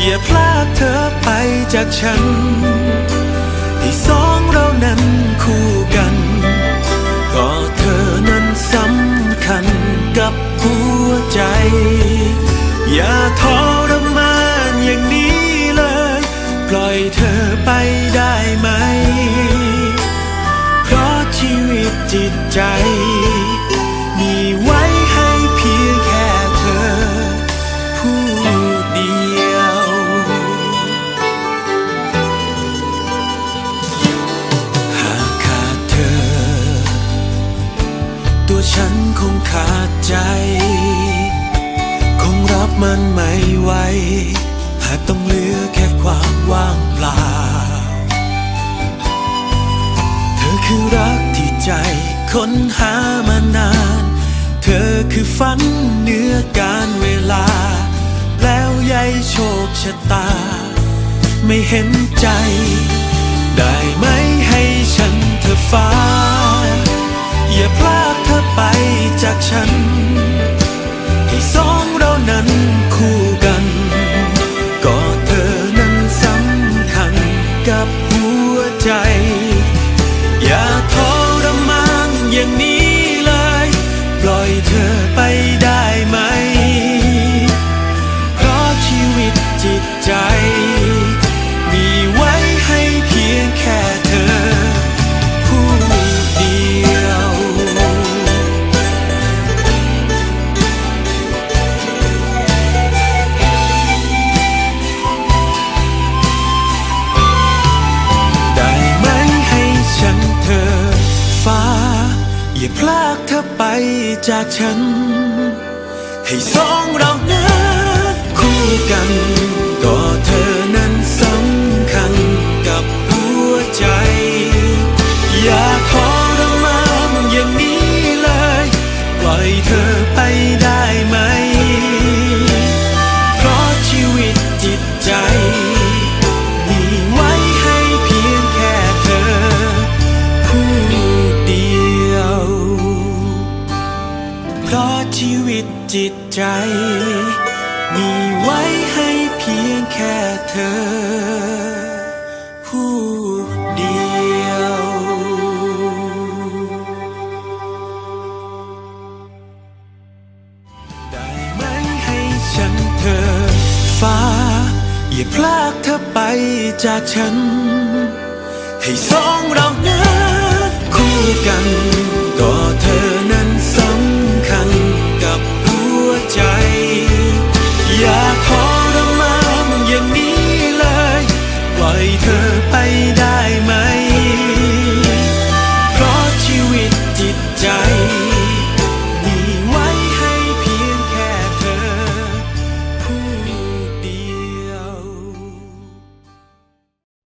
อย่าพลากเธอไปจากฉันให้สองเรานั้นคู่กัน ก็เธอนั้นสำคัญกับหัวใจ อย่าทรมานอย่างนี้เลย ปล่อยเธอไปได้ไหม เพราะชีวิตจิตใจมีไว ตัวฉันคงขาดใจ คงรับมันไม่ไหวหากต้องเหลือแค่ความว่างเปล่า เธอคือรักที่ใจค้นหามานาน เธอคือฝันเหนือการเวลา แล้วยายโชคชะตา ไม่เห็นใจ ได้ไหมให้ฉันเธอฟ้า จากฉัน พลากเธอไปจากฉัน ให้สองเรานั้นคู่กัน เพราะชีวิตจิตใจ มีไว้ให้เพียงแค่เธอ ผู้เดียว ได้ไหมให้ฉันเธอ ฟ้า อย่าพลากเธอไปจากฉัน ให้สองเรานั้นคู่กัน ไปได้